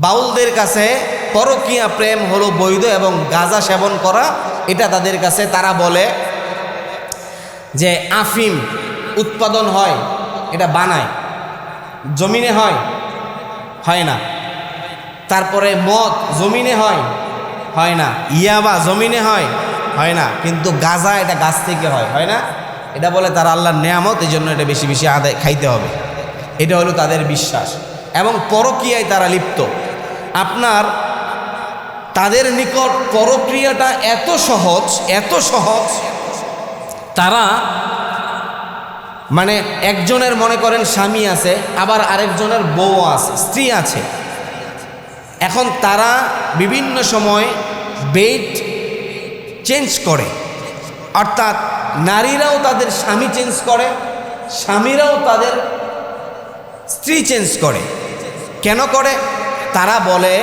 বাউলদের কাছে পরকীয়া প্রেম হলো বৈধ এবং গাঁজা সেবন করা, এটা তাদের কাছে তারা বলে যে আফিম উৎপাদন হয়, এটা বানায়, জমিনে হয় হয় না। তারপরে মদ জমিনে হয় হয় না। ইয়াবা জমিনে হয় হয় না। কিন্তু গাজা এটা গাছ থেকে হয় হয় না? এটা বলে তারা আল্লাহর নেয়ামত এই জন্য এটা বেশি বেশি আদায় খাইতে হবে। এটা হলো তাদের বিশ্বাস। এবং পরকীয়ায় তারা লিপ্ত। আপনার তাদের নিকট পরক্রিয়াটা এত সহজ এত সহজ, তারা মানে একজনের মনে করেন স্বামী আছে, আবার আরেকজনের বউ আছে, স্ত্রী আছে। এখন তারা বিভিন্ন সময় বেড চেঞ্জ করে। অর্থাৎ নারীরাও তাদের স্বামী চেঞ্জ করে, স্বামীরাও তাদের স্ত্রী চেঞ্জ করে। কেন করে? তারা বলে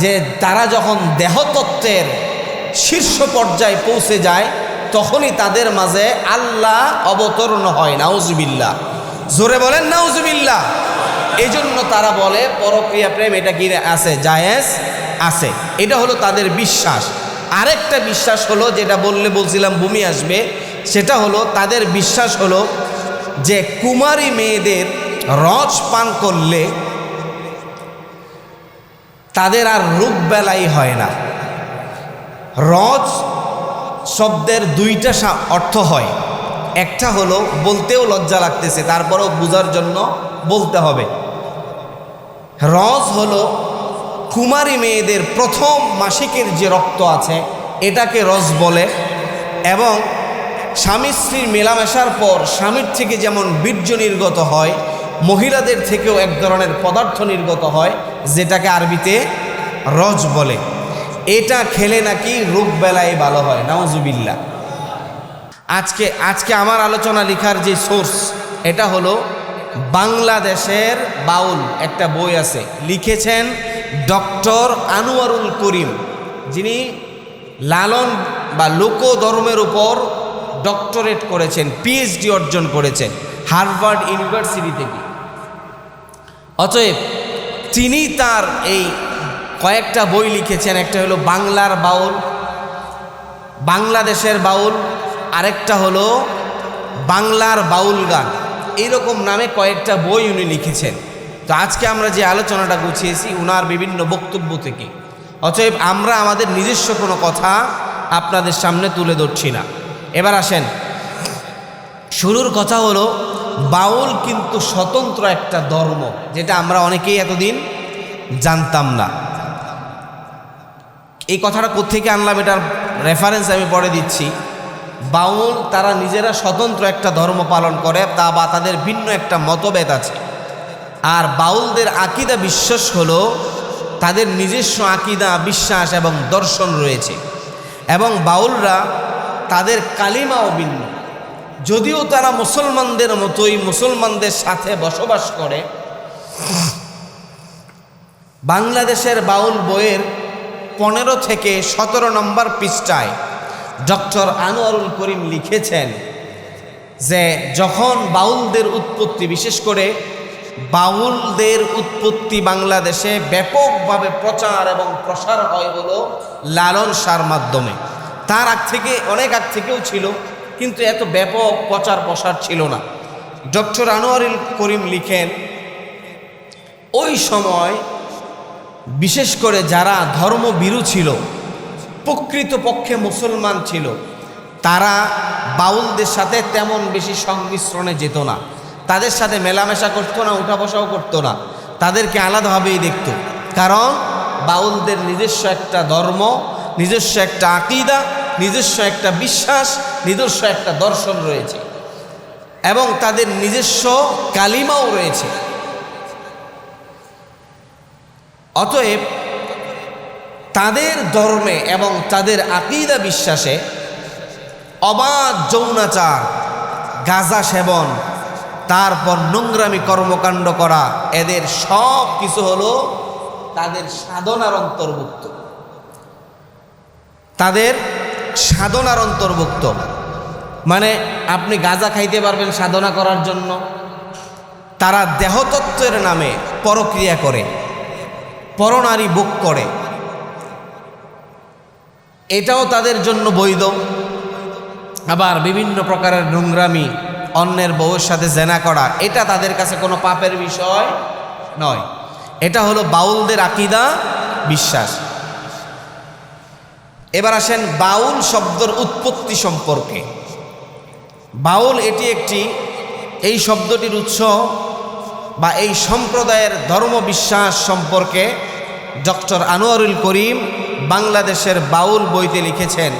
যে তারা যখন দেহতত্ত্বের শীর্ষ পর্যায়ে পৌঁছে যায়, তখনই তাদের মাঝে আল্লাহ অবতরণ হয় নাউজবিল্লা জোরে বলেন নাউজবিল্লা এই জন্য তারা বলে, পরক্রিয়া প্রেম এটা কি আছে, জায়েজ আছে। এটা হলো তাদের বিশ্বাস। আরেকটা বিশ্বাস হলো, যেটা বললে বলছিলাম ভূমি আসবে, সেটা হলো তাদের বিশ্বাস হলো যে কুমারী মেয়েদের রস পান করলে তাদের আর রূপ বেলাই হয় না। রজ শব্দের দুইটা অর্থ হয়। একটা হলো বলতেও লজ্জা লাগতেছে, তারপরেও বোঝার জন্য বলতে হবে। রজ হলো কুমারী মেয়েদের প্রথম মাসিকের যে রক্ত আছে, এটাকে রস বলে এবং স্বামী স্ত্রীর মেলামেশার পর স্বামীর থেকে যেমন বীর্য নির্গত হয়, মহিলাদের থেকেও এক ধরনের পদার্থ নির্গত হয় যেটাকে আরবিতে রজ বলে। এটা খেলে নাকি রোগ বেলায় ভালো হয় নাউজুবিল্লা আজকে আজকে আমার আলোচনা লেখার যে সোর্স, এটা হলো বাংলাদেশের বাউল, একটা বই আছে। লিখেছেন ডক্টর আনোয়ারুল করিম, যিনি লালন বা লোক ধর্মের উপর ডক্টরেট করেছেন পিএইচডি অর্জন করেছেন, হার্ভার্ড ইউনিভার্সিটি থেকে। অতএব তিনি তার এই কয়েকটা বই লিখেছেন। একটা হলো বাংলার বাউল, বাংলাদেশের বাউল, আরেকটা হলো বাংলার বাউল গান। এইরকম নামে কয়েকটা বই উনি লিখেছেন। তো আজকে আমরা যে আলোচনাটা গুছিয়েছি, উনার বিভিন্ন বক্তব্য থেকে। অতএব আমরা আমাদের নিজস্ব কোনো কথা আপনাদের সামনে তুলে ধরছি না। এবার আসেন। শুরুর কথা হলো বাউল কিন্তু স্বতন্ত্র একটা ধর্ম, যেটা আমরা অনেকেই এতদিন জানতাম না। এই কথাটা কোত্থেকে আনলাম এটার রেফারেন্স আমি পরে দিচ্ছি। বাউল তারা নিজেরা স্বতন্ত্র একটা ধর্ম পালন করে, তা বা তাদের ভিন্ন একটা মতভেদ আছে। আর বাউলদের আকিদা বিশ্বাস হলো, তাদের নিজস্ব আকিদা, বিশ্বাস এবং দর্শন রয়েছে। এবং বাউলরা তাদের কালিমাও ভিন্ন। যদিও তারা মুসলমানদের মতোই মুসলমানদের সাথে বসবাস করে, বাংলাদেশের বাউল বইয়ের পনেরো থেকে সতেরো নম্বর পৃষ্ঠায় ডক্টর আনোয়ারুল করিম লিখেছেন যে, যখন বাউলদের উৎপত্তি, বিশেষ করে বাউলদের উৎপত্তি বাংলাদেশে ব্যাপকভাবে প্রচার এবং প্রসার হয় হলো লালন সার মাধ্যমে। তার আগ থেকে, অনেক আগ থেকেও ছিল। কিন্তু এত ব্যাপক প্রচার প্রসার ছিল না। ডক্টর আনোয়ারুল করিম লিখেন, ওই সময় বিশেষ করে যারা ধর্মবিরু ছিল, প্রকৃতপক্ষে মুসলমান ছিল, তারা বাউলদের সাথে তেমন বেশি সংমিশ্রণে যেত না। তাদের সাথে মেলামেশা করতো না উঠা বসাও করতো না। তাদেরকে আলাদাভাবেই দেখত। কারণ বাউলদের নিজস্ব একটা ধর্ম, নিজস্ব একটা আকিদা নিজস্ব একটা বিশ্বাস, নিজস্ব একটা দর্শন রয়েছে। এবং তাদের নিজস্ব কালিমাও রয়েছে। অতএব তাদের ধর্মে এবং তাদের আকিদা বিশ্বাসে অবাধ যৌনাচার, গাঁজা সেবন, তারপর নোংরামি কর্মকাণ্ড করা, এদের সব কিছু হলো তাদের সাধনার অন্তর্ভুক্ত। তাদের সাধনার অন্তর্ভুক্ত। মানে আপনি গাঁজা খাইতে পারবেন সাধনা করার জন্য। তারা দেহতত্ত্বের নামে পরক্রিয়া করে, পরনারী বুক করে। এটাও তাদের জন্য বৈধ। আবার বিভিন্ন প্রকারের নোংরামি, অন্যের বউয়ের সাথে জেনা করা, এটা তাদের কাছে কোনো পাপের বিষয় নয়। এটা হলো বাউলদের আকিদা, বিশ্বাস। এবার আসেন বাউল শব্দর উৎপত্তি সম্পর্কে। বাউল এটি একটি, এই শব্দটির উৎস বা এই সম্প্রদায়ের ধর্ম বিশ্বাস সম্পর্কে ডক্টর আনোয়ারুল করিম বাংলাদেশের বাউল বইতে লিখেছেন,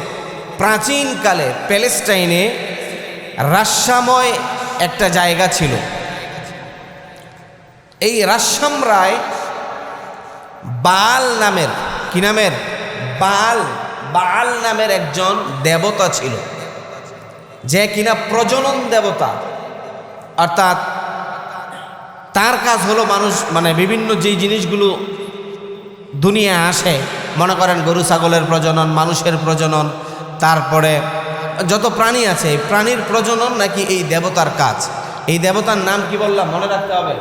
প্রাচীনকালে প্যালেস্টাইনে রাস্যাময় একটা জায়গা ছিল। এই রাস্যাম রায় বাল নামের, কি নামের? বাল বাল নামের একজন দেবতা ছিল। যে কিনা প্রজনন দেবতা। অর্থাৎ তার কাজ হলো মানুষ মানে বিভিন্ন যেই জিনিসগুলো দুনিয়া আসে, মনে করেন গরু, ছাগলের প্রজনন, মানুষের প্রজনন, তারপরে যত প্রাণী আছে প্রাণীর প্রজনন নাকি এই দেবতার কাজ। এই দেবতার নাম কি বললাম? মনে রাখতে হবে।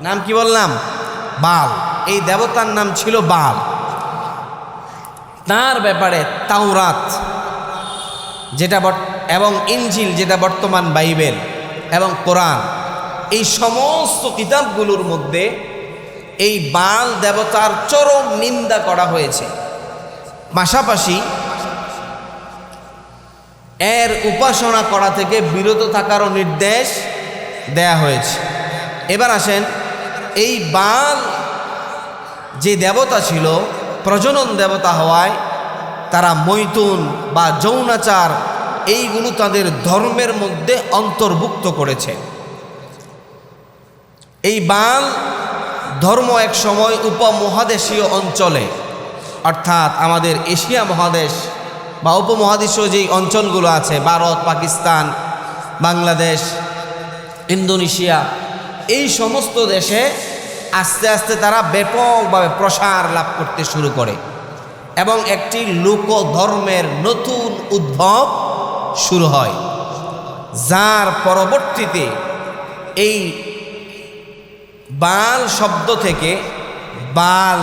নাম কি বললাম? বাল। এই দেবতার নাম ছিল বাল। তার ব্যাপারে তাওরাত, যেটা এবং ইনজিল, যেটা বর্তমান বাইবেল এবং কোরআন, এই সমস্ত কিতাবগুলোর মধ্যে এই বাল দেবতার চরম নিন্দা করা হয়েছে। পাশাপাশি এর উপাসনা করা থেকে বিরত থাকারও নির্দেশ দেয়া হয়েছে। এবার আসেন, এই বাল যে দেবতা ছিল প্রজনন দেবতা হওয়ায় তারা মৈতুন বা যৌনাচার, এইগুলো তাদের ধর্মের মধ্যে অন্তর্ভুক্ত করেছে। এই বাল ধর্ম এক সময় উপমহাদেশীয় অঞ্চলে, অর্থাৎ আমাদের এশিয়া মহাদেশ বা উপমহাদেশীয় যেই অঞ্চলগুলো আছে, ভারত, পাকিস্তান, বাংলাদেশ, ইন্দোনেশিয়া, এই সমস্ত দেশে আস্তে আস্তে তারা ব্যাপকভাবে প্রসার লাভ করতে শুরু করে। এবং একটি লোক ধর্মের নতুন উদ্ভব শুরু হয়, যার পরবর্তীতে এই বাল শব্দ থেকে বাল,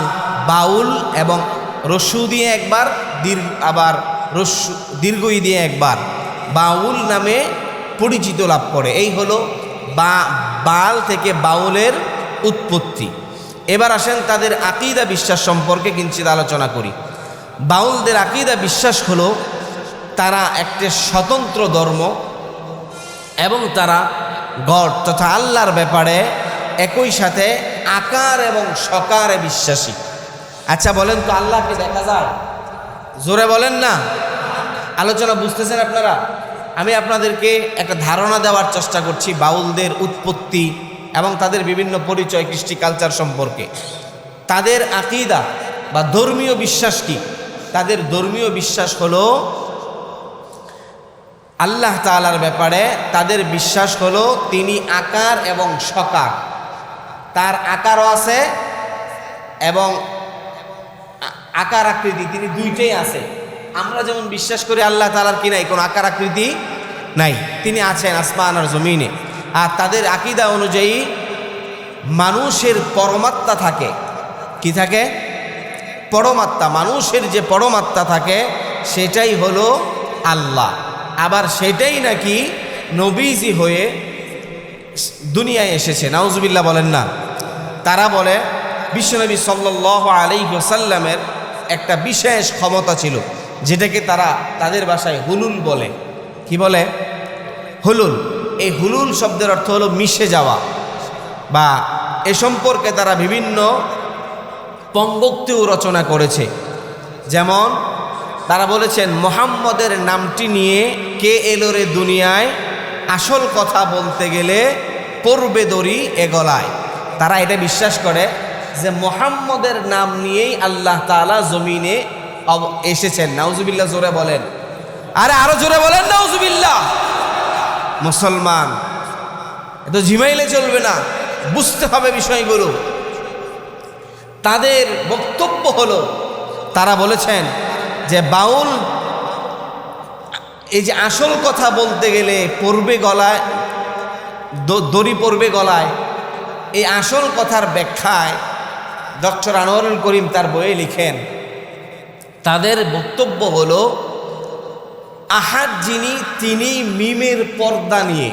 বাউল এবং রসু দিয়ে একবার দীর্ঘ আবার রসু, দীর্ঘই দিয়ে একবার বাউল নামে পরিচিত লাভ করে। এই হলো বা, বাল থেকে বাউলের উৎপত্তি। এবার আসেন তাদের আকিদা বিশ্বাস সম্পর্কে কিঞ্চিত আলোচনা করি। বাউলদের আকিদা বিশ্বাস হলো, তারা একটি স্বতন্ত্র ধর্ম এবং তারা গড তথা আল্লাহর ব্যাপারে একই সাথে আকার এবং সকারে বিশ্বাসী। আচ্ছা বলেন তো আল্লাহকে দেখা যায়? জোরে বলেন না। আলোচনা বুঝতেছেন আপনারা? আমি আপনাদেরকে একটা ধারণা দেওয়ার চেষ্টা করছি বাউলদের উৎপত্তি এবং তাদের বিভিন্ন পরিচয়, কৃষ্টি কালচার সম্পর্কে। তাদের আকিদা বা ধর্মীয় বিশ্বাস কি? তাদের ধর্মীয় বিশ্বাস হলো আল্লাহ তালার ব্যাপারে তাদের বিশ্বাস হলো তিনি আকার এবং সকার। তার আকারও আছে এবং আকার আকৃতি তিনি দুইটাই আছে। আমরা যেমন বিশ্বাস করি আল্লাহ তালার কি নাই, কোনো আকার আকৃতি নাই। তিনি আছেন আসমান আর জমিনে। আর তাদের আকিদা অনুযায়ী মানুষের পরমাত্মা থাকে। কি থাকে? পরমাত্মা। মানুষের যে পরমাত্মা থাকে, সেটাই হলো আল্লাহ। আবার সেটাই নাকি নবীজি হয়ে দুনিয়ায় এসেছে। নাউজুবিল্লাহ বলেন না। তারা বলে, বিশ্বনবী সাল্লাহ আলাইসাল্লামের একটা বিশেষ ক্ষমতা ছিল, যেটাকে তারা তাদের ভাষায় হুলুল বলে। কি বলে? হুলুল। এই হুলুল শব্দের অর্থ হলো মিশে যাওয়া বা এ সম্পর্কে তারা বিভিন্ন পঙ্গক্তিও রচনা করেছে। যেমন, তারা বলেছেন, মোহাম্মদের নামটি নিয়ে কে এলো রে দুনিয়ায়? আসল কথা বলতে গেলে পড়বে দড়ি এগলায় তারা এটা বিশ্বাস করে যে মোহাম্মদের নাম নিয়েই আল্লাহ তালা জমিনে এসেছেন। নাউজুবিল্লাহ জোরে বলেন। আরে আরও জোরে বলেন, নাউজুবিল্লাহ! মুসলমান। এ তো ঝিমাইলে চলবে না। বুঝতে হবে বিষয়গুলো। তাদের বক্তব্য হলো, তারা বলেছেন যে বাউল, এই যে আসল কথা বলতে গেলে পড়বে গলায় দড়ি পড়বে গলায়, এই আসল কথার ব্যাখ্যায় ডক্টর আনোয়ারুল করিম তার বইয়ে লিখেন, তাদের বক্তব্য হলো আহাদ যিনি, তিনি মিমের পর্দা নিয়ে।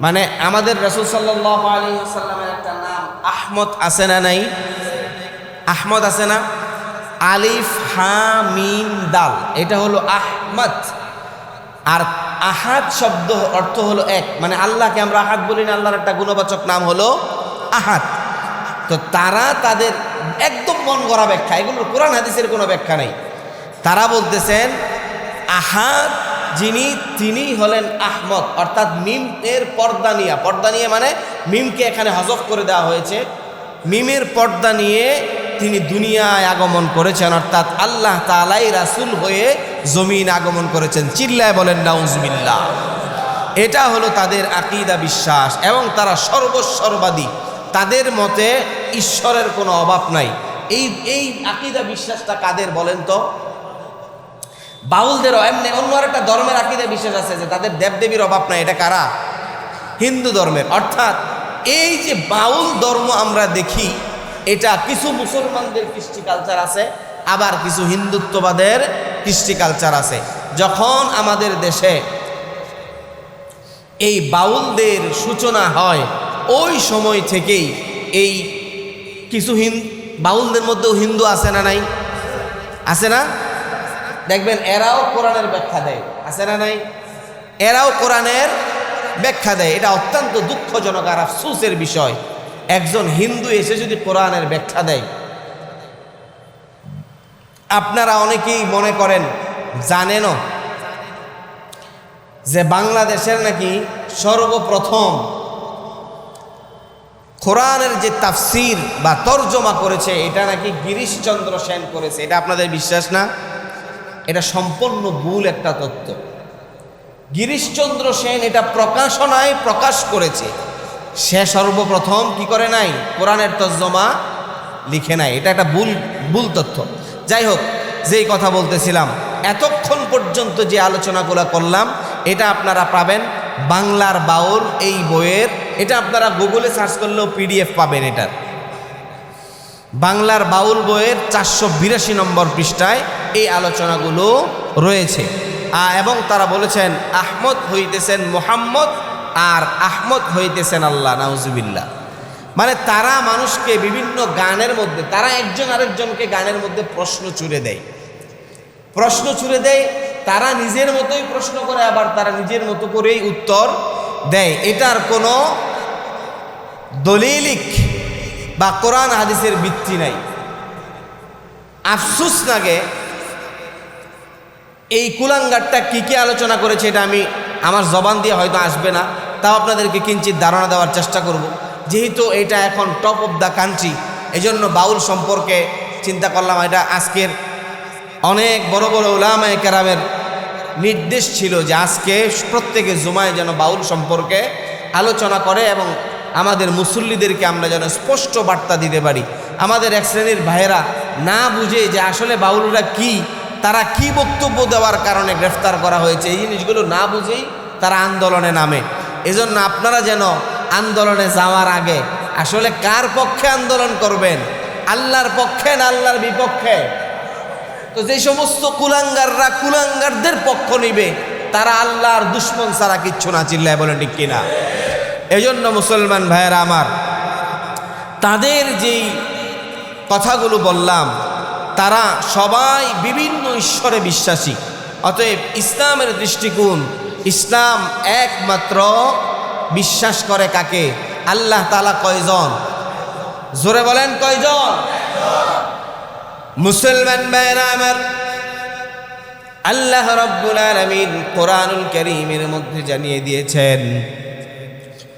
মানে আমাদের রসুল সাল্লাহ একটা নাম, আহমদ আছে না নাই? আহমদ আছে না? আলিফ হা মিম, দাল, এটা হলো আহমদ। আর আহাদ শব্দ অর্থ হলো এক। মানে আল্লাহকে আমরা আহাদ বলি না, আল্লাহর একটা গুণবাচক নাম হলো আহাদ। তো তারা তাদের একদম মন গড়া ব্যাখ্যা, এগুলোর কোরআন হাদিসের কোনো ব্যাখ্যা নেই। তারা বলতেছেন আহাদ যিনি, তিনি হলেন আহমদ, অর্থাৎ মিম এর পর্দা নিয়া। পর্দা নিয়ে মানে মিমকে এখানে হজফ করে দেওয়া হয়েছে। মিমের পর্দা নিয়ে তিনি দুনিয়ায় আগমন করেছেন, অর্থাৎ আল্লাহ তালাই রাসুল হয়ে জমিন আগমন করেছেন। চিল্লায় বলেন নাউজবিল্লা এটা হলো তাদের আকিদা বিশ্বাস এবং তারা সর্বস্বর্বাদী। তাদের মতে ঈশ্বরের কোনো অভাব নাই। এই এই আকিদা বিশ্বাসটা কাদের বলেন তো? বাউলদেরও এমনি অন্য একটা ধর্মের আকিদা বিশ্বাস আছে যে তাদের দেবদেবীর অভাব নাই। এটা কারা? হিন্দু ধর্মের। অর্থাৎ এই যে বাউল ধর্ম আমরা দেখি, এটা কিছু মুসলমানদের কৃষ্টি কালচার আছে, আবার কিছু হিন্দুত্ববাদের কৃষ্টি কালচার আছে। যখন আমাদের দেশে এই বাউলদের সূচনা হয়, ওই সময় থেকেই এই কিছু হিন বাউলদের মধ্যেও হিন্দু আছে না নাই? আছে না? দেখবেন এরাও কোরআনের ব্যাখ্যা দেয়। আছে না নাই? এরাও কোরআনের ব্যাখ্যা দেয়। এটা অত্যন্ত দুঃখজনক আর আফসুসের বিষয়। একজন হিন্দু এসে যদি কোরআনের ব্যাখ্যা দেয়। আপনারা অনেকেই মনে করেন, জানেনও, যে বাংলাদেশের নাকি সর্বপ্রথম কোরআনের যে তাফসির বা তর্জমা করেছে, এটা নাকি গিরিশচন্দ্র সেন করেছে। এটা আপনাদের বিশ্বাস না? এটা সম্পূর্ণ ভুল একটা তত্ত্ব। গিরিশচন্দ্র সেন এটা প্রকাশনায় প্রকাশ করেছে। সে সর্বপ্রথম কি করে নাই? কোরআনের তর্জমা লিখে নাই। এটা একটা ভুল ভুল তথ্য যাই হোক, যেই কথা বলতেছিলাম, এতক্ষণ পর্যন্ত যে আলোচনাগুলো করলাম, এটা আপনারা পাবেন বাংলার বাউল এই বইয়ের। এটা আপনারা গুগলে সার্চ করলেও পিডিএফ পাবেন এটার। বাংলার বাউল বইয়ের চারশো বিরাশি নম্বর পৃষ্ঠায় এই আলোচনাগুলো রয়েছে। এবং তারা বলেছেন, আহমদ হইতেছেন মোহাম্মদ আর আহমদ হইতেছেন আল্লাহ নাউজুবিল্লা মানে তারা মানুষকে বিভিন্ন গানের মধ্যে, তারা একজন আরেকজনকে গানের মধ্যে প্রশ্ন চুড়ে দেয়। প্রশ্ন ছুড়ে দেয়, তারা নিজের মতোই প্রশ্ন করে, আবার তারা নিজের মতো করেই উত্তর দেয়। এটার কোনো দলিলিক বা কোরআন হাদিসের ভিত্তি নাই। আফসুস লাগে এই কুলাঙ্গারটা কি কি আলোচনা করেছে এটা আমি আমার জবান দিয়ে হয়তো আসবে না, তাও আপনাদেরকে কিঞ্চিত ধারণা দেওয়ার চেষ্টা করব। যেহেতু এটা এখন টপ অফ দ্য কান্ট্রি এজন্য বাউল সম্পর্কে চিন্তা করলাম, এটা আজকের অনেক বড় বড় ওলামায় কেরামের নির্দেশ ছিল যে আজকে প্রত্যেকে জুমায় যেন বাউল সম্পর্কে আলোচনা করে এবং আমাদের মুসল্লিদেরকে আমরা যেন স্পষ্ট বার্তা দিতে পারি। আমাদের এক শ্রেণির ভাইয়েরা না বুঝে যে আসলে বাউলরা কি, তারা কি বক্তব্য দেওয়ার কারণে গ্রেফতার করা হয়েছে, এই জিনিসগুলো না বুঝেই তারা আন্দোলনে নামে। এজন্য আপনারা যেন আন্দোলনে যাওয়ার আগে আসলে কার পক্ষে আন্দোলন করবেন, আল্লাহর পক্ষে না আল্লাহর বিপক্ষে? তো যে সমস্ত কুলাঙ্গাররা কুলাঙ্গারদের পক্ষ নিবে, তারা আল্লাহর দুশ্মন ছাড়া কিচ্ছু না চিল্লায় বলেন ঠিক কিনা? এজন্য মুসলমান ভাইয়েরা আমার, তাদের যেই কথাগুলো বললাম, তারা সবাই বিভিন্ন ঈশ্বরে বিশ্বাসী। অতএব ইসলামের দৃষ্টিকোণ, ইসলাম একমাত্র বিশ্বাস করে কাকে? আল্লাহ তালা কয়জন? জোরে বলেন কয়জন? মুসলমান ভাইরা আমার, আল্লাহ রব্বুল আলামিন কোরআনুল কারীমের মধ্যে জানিয়ে দিয়েছেন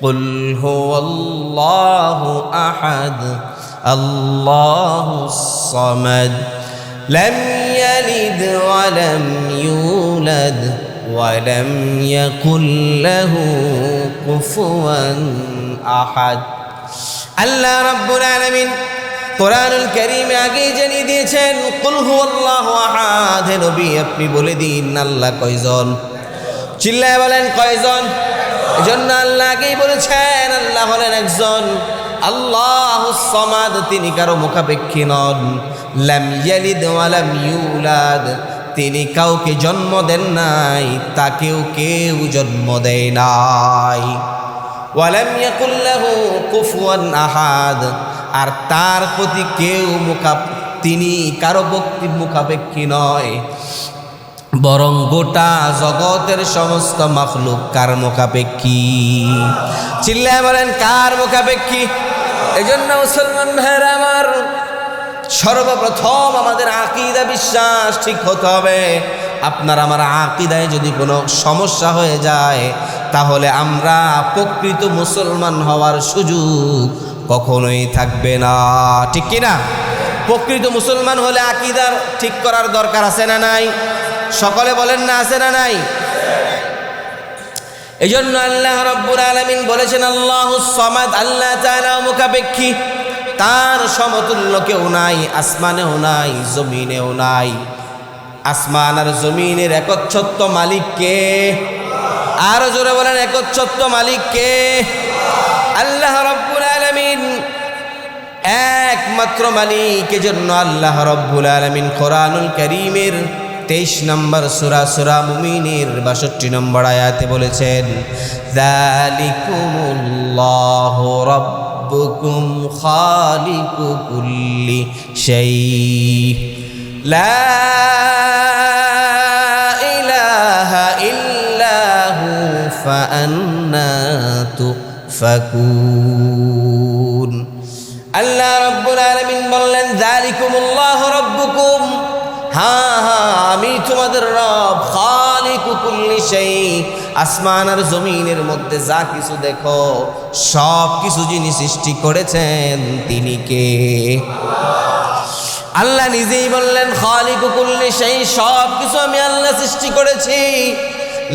قل هو الله أحد الله الصمد لم يلد ولم يولد ولم يكن له كفوا أحد আল্লাহ রাব্বুল আলামিন কোরআনুল কারীমে আগেই জানিয়ে দিয়েছেন কুল হুয়াল্লাহু আহাদ হে নবী আপনি বলে দিন আল্লাহ কয়জন চিল্লায় বলেন কয়জন এজন্য আল্লাহ আগেই বলেছেন, আল্লাহ হলেন একজন আল্লাহ সমাদ, তিনি কারও মুখাপেক্ষী নন। লাম ইয়ালিদ ওয়ালাম ইউলাদ, তিনি কাউকে জন্ম দেন নাই, তাকেও কেউ জন্ম দেয় নাই। ওয়ালাম ইয়াকুল্লাহু কুফুয়ান আহাদ, আর তার প্রতি কেউ মুখা, তিনি কারও মুখাপেক্ষী নয়। বরং গোটা জগতের সমস্ত মখলুক কার মুখাপেক্ষী? চিল্লায় বলেন, কার মুখাপেক্ষী? এই জন্য মুসলমান ভাইয়ের আমার সর্বপ্রথম আমাদের আকিদা বিশ্বাস ঠিক হতে হবে। আপনার আমার আকিদায় যদি কোনো সমস্যা হয়ে যায়, তাহলে আমরা প্রকৃত মুসলমান হওয়ার সুযোগ কখনোই থাকবে না। ঠিক কি না প্রকৃত মুসলমান হলে আকিদার ঠিক করার দরকার আছে না নাই? সকলে বলেন না, আছে না নাই? এই জন্য আল্লাহ রব্বুর আলমিন বলেছেন আল্লাহ সমাদ, আল্লাহ তাআলা মুখাপেক্ষী। তার সমতুল্য কেউ নাই, আসমানেও নাই, জমিনেও নাই। আসমান আর জমিনের একচ্ছত্ব মালিককে আরও জোরে বলেন, একচ্ছত্ব মালিককে আল্লাহ রব্বুল আলমিন একমাত্র মালিক। এজন্য আল্লাহ রব্বুল আলমিন কোরআনুল করিমের তেইশ নম্বর সুরা সুরা মুমিনের বাষট্টি নম্বর আয়াতে বলেছেন জালিকুমুল্লাহ রব্বুকুম খালিকু কুল্লি লা ইলাহা ইল্লাহু ফাআন্না তুফাকুন। আল্লাহ রব্বুল আলামিন বললেন, যালিকুমুল্লাহ রব্বুকুম হ্যাঁ হ্যাঁ আমি তোমাদের রব, খালিকু কুল্লি সেই আসমান আর জমিনের মধ্যে যা কিছু দেখো, সব কিছু যিনি সৃষ্টি করেছেন, তিনি কে? আল্লাহ নিজেই বললেন, খালিকু কুল্লি সেই সব কিছু আমি আল্লাহ সৃষ্টি করেছি।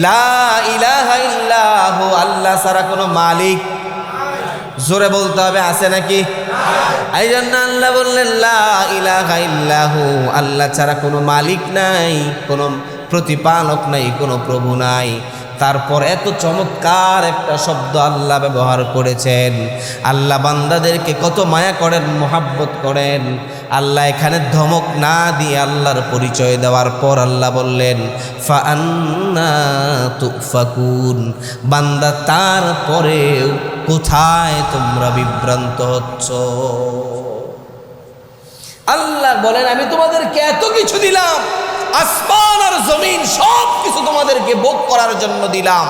লা ইলাহা ইল্লাহু, আল্লাহ সারা কোনো মালিক জোরে বলতে হবে, আছে নাকি? এই জন্য আল্লাহ বললেন ইল্লাহু, আল্লাহ ছাড়া কোনো মালিক নাই, কোনো প্রতিপালক নাই, কোনো প্রভু নাই। তারপর এত চমৎকার একটা শব্দ আল্লাহ ব্যবহার করেছেন। আল্লাহ বান্দাদেরকে কত মায়া করেন, মোহাব্বত করেন। আল্লাহ এখানে ধমক না দিয়ে আল্লাহর পরিচয় দেওয়ার পর আল্লাহ বললেন তুফাকুন। বান্দা তারপরেও কোথায় তোমরা বিভ্রান্ত হচ্ছ? আল্লাহ বলেন, আমি তোমাদেরকে এত কিছু দিলাম, আসমান আর জমিন সব কিছু তোমাদেরকে ভোগ করার জন্য দিলাম।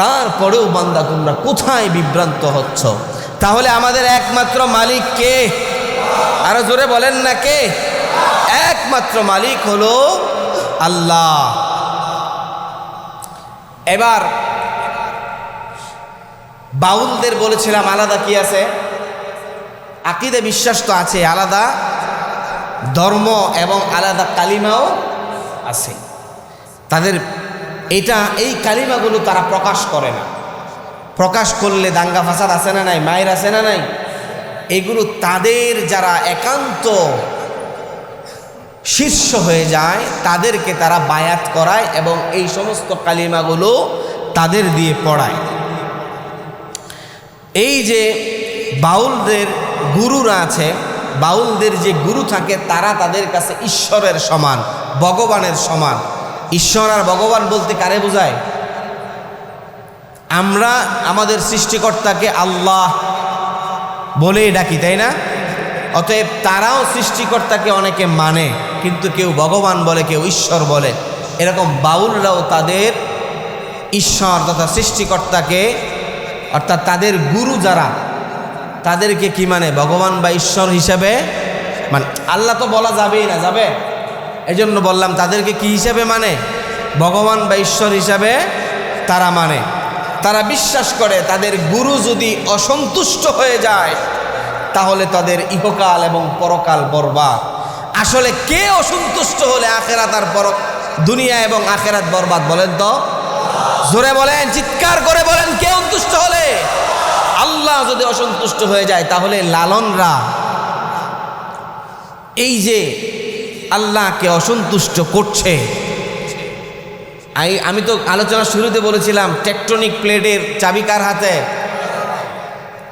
তারপরেও বান্দা, তোমরা কোথায় বিভ্রান্ত হচ্ছ? তাহলে আমাদের একমাত্র মালিক কে? আরও জোরে বলেন না কে? একমাত্র মালিক হলো আল্লাহ। এবার বাউলদের বলেছিলাম, আলাদা কি আছে? আকিদে বিশ্বাস তো আছে, আলাদা ধর্ম এবং আলাদা কালিমাও আছে। তাদের এটা, এই কালিমাগুলো তারা প্রকাশ করে না। প্রকাশ করলে দাঙ্গা ফাসাদ আছে না নাই, মায়ের আছে না নাই? এগুলো তাদের যারা একান্ত শীর্ষ হয়ে যায়, তাদেরকে তারা বায়াত করায় এবং এই সমস্ত কালিমাগুলো তাদের দিয়ে পড়ায়। এই যে বাউলদের গুরুরা আছে, বাউলদের যে গুরু থাকে, তারা তাদের কাছে ঈশ্বরের সমান, ভগবানের সমান। ঈশ্বর আর ভগবান বলতে কারে বোঝায়? আমরা আমাদের সৃষ্টিকর্তাকে আল্লাহ বলেই ডাকি, তাই না? অতএব তারাও সৃষ্টিকর্তাকে অনেকে মানে কিন্তু কেউ ভগবান বলে, কেউ ঈশ্বর বলে। এরকম বাউলরাও তাদের ঈশ্বর তথা সৃষ্টিকর্তাকে অর্থাৎ তাদের গুরু যারা, তাদেরকে কি মানে? ভগবান বা ঈশ্বর হিসাবে মানে আল্লাহ তো বলা যাবেই না, যাবে? এই জন্য বললাম, তাদেরকে কি হিসাবে মানে? ভগবান বা ঈশ্বর হিসাবে তারা মানে। তারা বিশ্বাস করে, তাদের গুরু যদি অসন্তুষ্ট হয়ে যায়, তাহলে তাদের ইহকাল এবং পরকাল বরবাদ। আসলে কে অসন্তুষ্ট হলে আখেরাত আর পর দুনিয়া এবং আখেরাত বরবাদ বলেন তো? জোরে বলেন, চিৎকার করে বলেন, কে অন্তুষ্ট হলে? আল্লাহ যদি অসন্তুষ্ট হয়ে যায়, তাহলে লালনরা, এই যে আল্লাহকে অসন্তুষ্ট করছে আমি তো আলোচনা শুরুতে বলেছিলাম, টেকটনিক প্লেটের চাবি কার হাতে?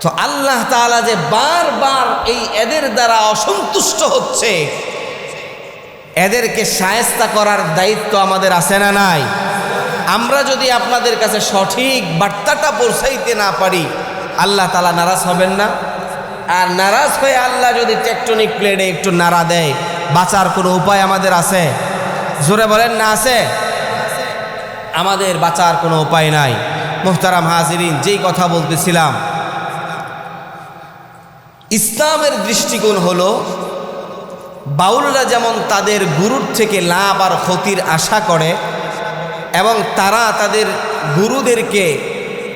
তো আল্লাহ তাআলা যে বারবার এই এদের দ্বারা অসন্তুষ্ট হচ্ছে, এদেরকে সায়স্তা করার দায়িত্ব আমাদের আছে না নাই? আমরা যদি আপনাদের কাছে সঠিক বার্তাটা পৌঁছাইতে না পারি, আল্লাহ তালা নারাজ হবেন না। আর নারাজ হয়ে আল্লাহ যদি টেকটনিক প্লেটে একটু নাড়া দেয়, বাঁচার কোনো উপায় আমাদের আছে? জোরে বলেন না আছে? আমাদের বাঁচার কোনো উপায় নাই। মুহতারাম হাজিরিন, যেই কথা বলতেছিলাম, ইসলামের দৃষ্টিকোণ হলো, বাউলরা যেমন তাদের গুরুর থেকে লাভ আর ক্ষতির আশা করে এবং তারা তাদের গুরুদেরকে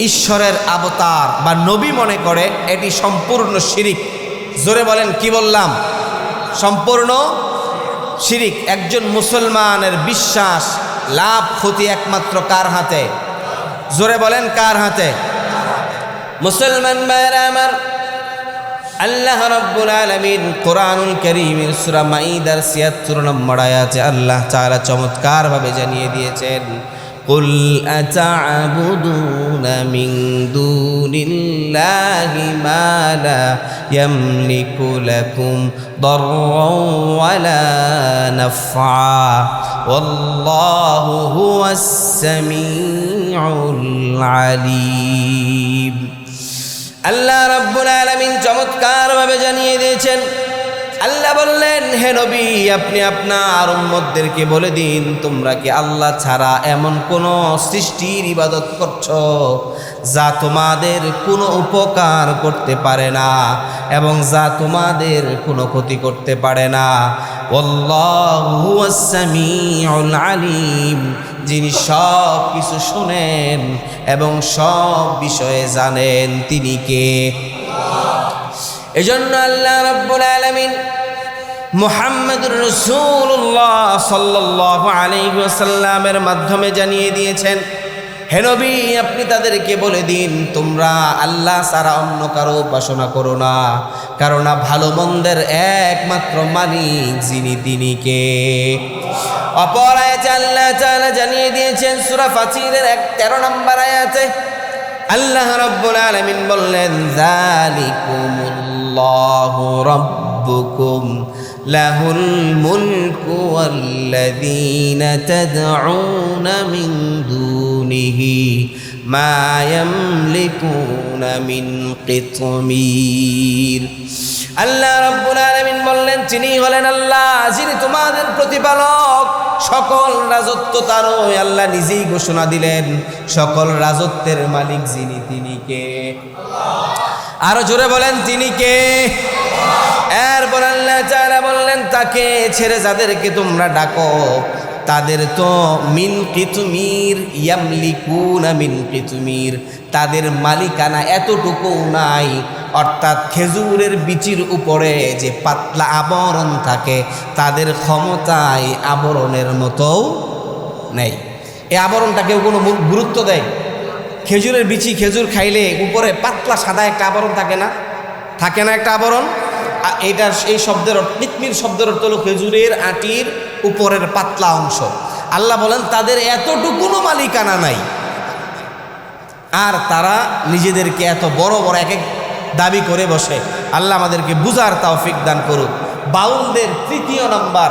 ঈশ্বরের অবতার বা নবী মনে করে, এটি সম্পূর্ণ শিরিক। জোরে বলেন, কি বললাম? সম্পূর্ণ শিরিক। একজন মুসলমানের বিশ্বাস, লাভ, ক্ষতি একমাত্র কার হাতে? জোরে বলেন, কার হাতে? মুসলমান ভাইয়েরা আমার আল্লাহ রাব্বুল আলামিন কোরআনুল কারীমের সূরা মাইদার 76 নম্বর আয়াতে আল্লাহ তাআলা চমৎকার ভাবে জানিয়ে দিয়েছেন, কুল আতা'বুদুনা মিন দুনিল্লাহি মা লা ইয়ামলিকু লাকুম দাররান ওয়ালা নাফআ ওয়াল্লাহু হুয়াস সামিউল আলীম. আল্লাহ রাব্বুল আলামিন চমৎকারভাবে জানিয়ে দিয়েছেন। আল্লাহ বললেন, হে নবী, আপনি আপনার উম্মতদেরকে বলে দিন, তোমরা কি আল্লাহ ছাড়া এমন কোন সৃষ্টির ইবাদত করছ যা তোমাদের কোনো উপকার করতে পারে না এবং যা তোমাদের কোনো ক্ষতি করতে পারে না? আলিম, যিনি সব কিছু শোনেন এবং সব বিষয়ে জানেন, তিনি কে? এজন্য আল্লাহ রাব্বুল আলামিন মুহাম্মদুর রাসূলুল্লাহ সাল্লাল্লাহু আলাইহি ওয়াসাল্লামের মাধ্যমে জানিয়ে দিয়েছেন হে নবী, আপনি তাদেরকে বলে দিন, তোমরা আল্লাহ সারা অন্য কারও উপাসনা করো না। কারণ ভালো মন্দের একমাত্র মালিক যিনি তিনি কে? অপর আয়াতে আল্লাহ তাআলা জানিয়ে দিয়েছেন, সূরা এক 13 নম্বর আয়াতে, আল্লাহ রাব্বুল আলামিন বললেন, যালিকুমুল্লাহু রাব্বুকুম লাহুল মুলকু ওয়াল্লাযীনা তাদউনা মিন দুনিহি মা ইয়ামলিকুনা মিন কিতমির আল্লাহ রাব্বুল আলামিন বললেন তিনি হলেন আল্লাহ, যিনি তোমাদের প্রতিপালক, সকল রাজত্ব তারই আল্লাহ নিজেই ঘোষণা দিলেন, সকল রাজত্বের মালিক যিনি তিনি কে? আরও জোরে বলেন, তিনি কে? এরপর আল্লাহ তাআলা বললেন, তাকে ছেড়ে যাদেরকে তোমরা ডাকো তাদের তো মিন কিতুমির ইয়ামলিকুনা মিন কিতুমির। তাদের মালিকানা এতটুকু নাই, অর্থাৎ খেজুরের বিচির উপরে যে পাতলা আবরণ থাকে, তাদের ক্ষমতায় আবরণের মতো নেই। এই আবরণটা কেউ কোনো গুরুত্ব দেয়? খেজুরের বিচি খেজুর খাইলে উপরে পাতলা সাদা একটা আবরণ থাকে না? থাকে না একটা আবরণ? এইটার এই শব্দের অর্থ- শব্দের অর্থ হলো খেজুরের আটির উপরের পাতলা অংশ। আল্লাহ বলেন, তাদের এতটুকুনো মালিকানা নাই। আর তারা নিজেদেরকে এত বড় বড় এক এক দাবি করে বসে। আল্লাহ আমাদেরকে বুঝার তৌফিক দান করুক। বাউলদের তৃতীয় নাম্বার,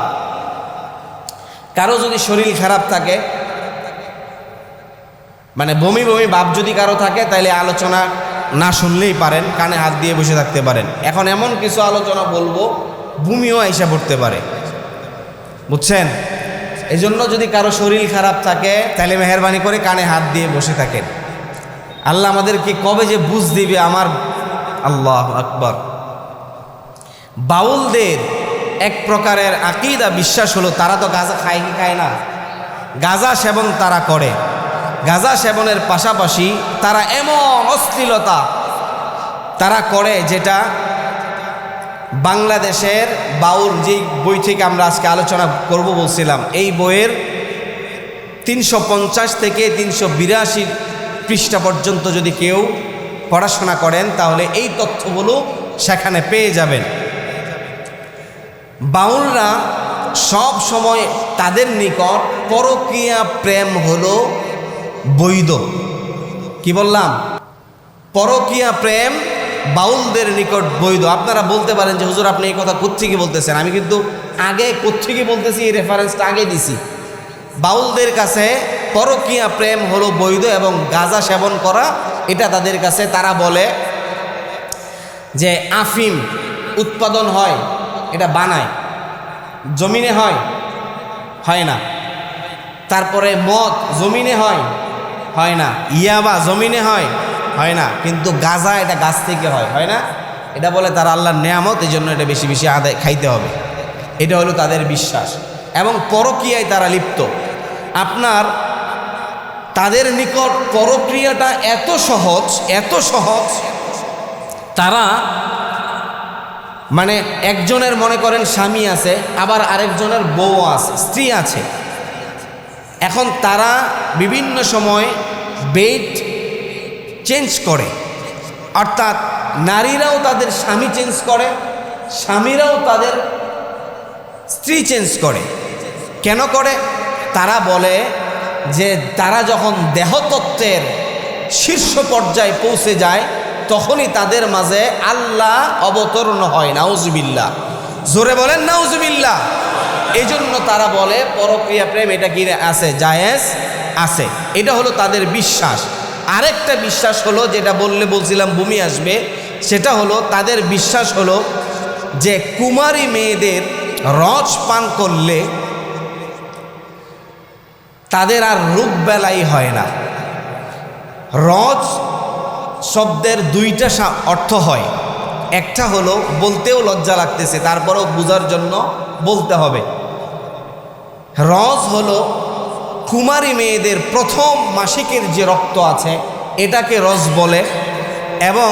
কারও যদি শরীর খারাপ থাকে মানে বমি বমি ভাব যদি কারও থাকে তাহলে আলোচনা না শুনলেই পারেন, কানে হাত দিয়ে বসে থাকতে পারেন। এখন এমন কিছু আলোচনা বলব ভূমিও আইসা পড়তে পারে। বুঝছেন? এই জন্য যদি কারও শরীর খারাপ থাকে, তাহলে মেহরবানি করে কানে হাত দিয়ে বসে থাকেন। আল্লাহ আমাদেরকে কবে যে বুঝ দিবে আমার? আল্লাহ আকবর। বাউলদের এক প্রকারের আকিদা, বিশ্বাস হলো তারা তো গাঁজা খায় কি খায় না? গাঁজা সেবন তারা করে। গাঁজা সেবনের পাশাপাশি তারা এমন অশ্লীলতা তারা করে যেটা বাংলাদেশের বাউল যেই বই থেকে আমরা আজকে আলোচনা করব বলছিলাম, এই বইয়ের তিনশো পঞ্চাশ থেকে তিনশো বিরাশি পৃষ্ঠা পর্যন্ত যদি কেউ পড়াশোনা করেন, তাহলে এই তথ্যগুলো সেখানে পেয়ে যাবেন। বাউলরা সব সময় তাদের নিকট পরকীয়া প্রেম হলো বৈধ। কি বললাম? পরকীয়া প্রেম বাউলদের নিকট বৈধ। আপনারা বলতে পারেন যে, হুজুর, আপনি এই কথা কোথেকে বলতেছেন? আমি কিন্তু আগে কোথেকে বলতেছি, এই রেফারেন্সটা আগে দিছি। বাউলদের কাছে পরকীয়া প্রেম হলো বৈধ এবং গাঁজা সেবন করা, এটা তাদের কাছে তারা বলে যে, আফিম উৎপাদন হয়, এটা বানায়। জমিনে হয় হয় না। তারপরে মদ জমিনে হয় হয় না। ইয়াবা জমিনে হয় হয় না। কিন্তু গাজা এটা গাছ থেকে হয় হয় না? এটা বলে তারা আল্লাহর নেয়ামত এই জন্য এটা বেশি বেশি আদায় খাইতে হবে। এটা হলো তাদের বিশ্বাস। এবং পরকীয়ায় তারা লিপ্ত। আপনার তাদের নিকট পরক্রিয়াটা এত সহজ এত সহজ, তারা মানে একজনের মনে করেন স্বামী আছে, আবার আরেকজনের বউ আছে, স্ত্রী আছে। এখন তারা বিভিন্ন সময় বেড চেঞ্জ করে। অর্থাৎ নারীরাও তাদের স্বামী চেঞ্জ করে, স্বামীরাও তাদের স্ত্রী চেঞ্জ করে। কেন করে? তারা বলে যে তারা যখন দেহতত্ত্বের শীর্ষ পর্যায়ে পৌঁছে যায়, তখনই তাদের মাঝে আল্লাহ অবতরণ হয় নাউজুবিল্লা জোরে বলেন নাউজুবিল্লা এই জন্য তারা বলে, পরক্রিয়া প্রেম এটা কি আছে, জায়েজ আছে। এটা হলো তাদের বিশ্বাস। আরেকটা বিশ্বাস হলো, যেটা বললে বলছিলাম ভূমি আসবে, সেটা হলো তাদের বিশ্বাস হলো যে কুমারী মেয়েদের রস পান করলে তাদের আর রূপ বেলাই হয় না। রজ শব্দের দুইটা অর্থ হয়। একটা হলো বলতেও লজ্জা লাগতেছে, তারপরেও বোঝার জন্য বলতে হবে। রজ হলো কুমারী মেয়েদের প্রথম মাসিকের যে রক্ত আছে, এটাকে রস বলে এবং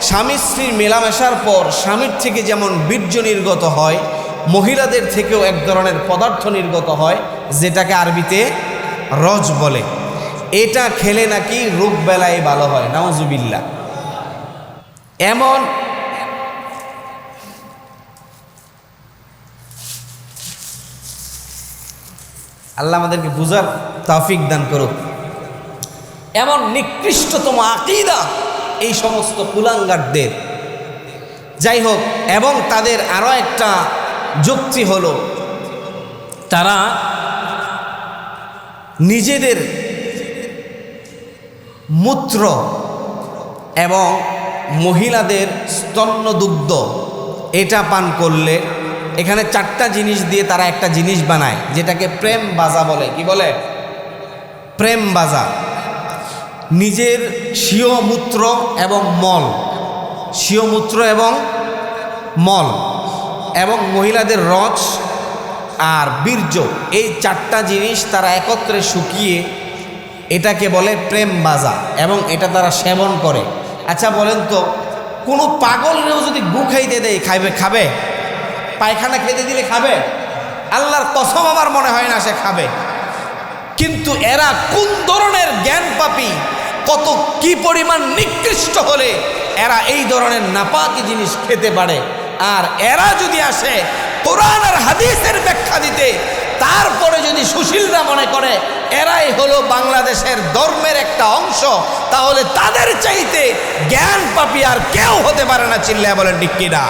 স্বামী স্ত্রীর মেলামেশার পর স্বামীর থেকে যেমন বীর্য নির্গত হয়, মহিলাদের থেকেও এক ধরনের পদার্থ নির্গত হয়, যেটাকে আরবিতে রজ বলে। এটা খেলে নাকি রোগ বেলায় ভালো হয় নাউজুবিল্লা এমন আল্লাহ আমাদেরকে বুঝার তৌফিক দান করুক। এমন নিকৃষ্টতম আকিদা এই সমস্ত কুলাঙ্গারদের। যাই হোক, এবং তাদের আরও একটা যুক্তি হলো, তারা নিজেদের মূত্র এবং মহিলাদের স্তন্যদুগ্ধ এটা পান করলে এখানে চারটা জিনিস দিয়ে তারা একটা জিনিস বানায়, যেটাকে প্রেম বাজা বলে। কি বলে? প্রেম বাজা। নিজের স্বীয় মূত্র এবং মল। স্বীয় মূত্র এবং মল। এবং মহিলাদের রচ আর বীর্য। এই চারটা জিনিস তারা একত্রে শুকিয়ে এটাকে বলে প্রেম বাজা, এবং এটা তারা সেবন করে। আচ্ছা বলেন তো, কোনো পাগলরেও যদি গু খাইতে দেয়, খাইবে, খাবে? পায়খানা খেতে দিলে খাবে? আল্লাহর কসম আমার মনে হয় না সে খাবে। কিন্তু এরা কোন ধরনের জ্ঞান পাপি, কত কি পরিমাণ নিকৃষ্ট হলে এরা এই ধরনের নাপাকি জিনিস খেতে পারে। আর এরা যদি আসে কোরআন আর হাদিসের ব্যাখ্যা দিতে, তারপরে যদি সুশীলরা মনে করে এরাই হলো বাংলাদেশের ধর্মের একটা অংশ, তাহলে তাদের চাইতে জ্ঞান পাপি আর কেউ হতে পারে না, চিল্লায় বলেন ডিক্কিরা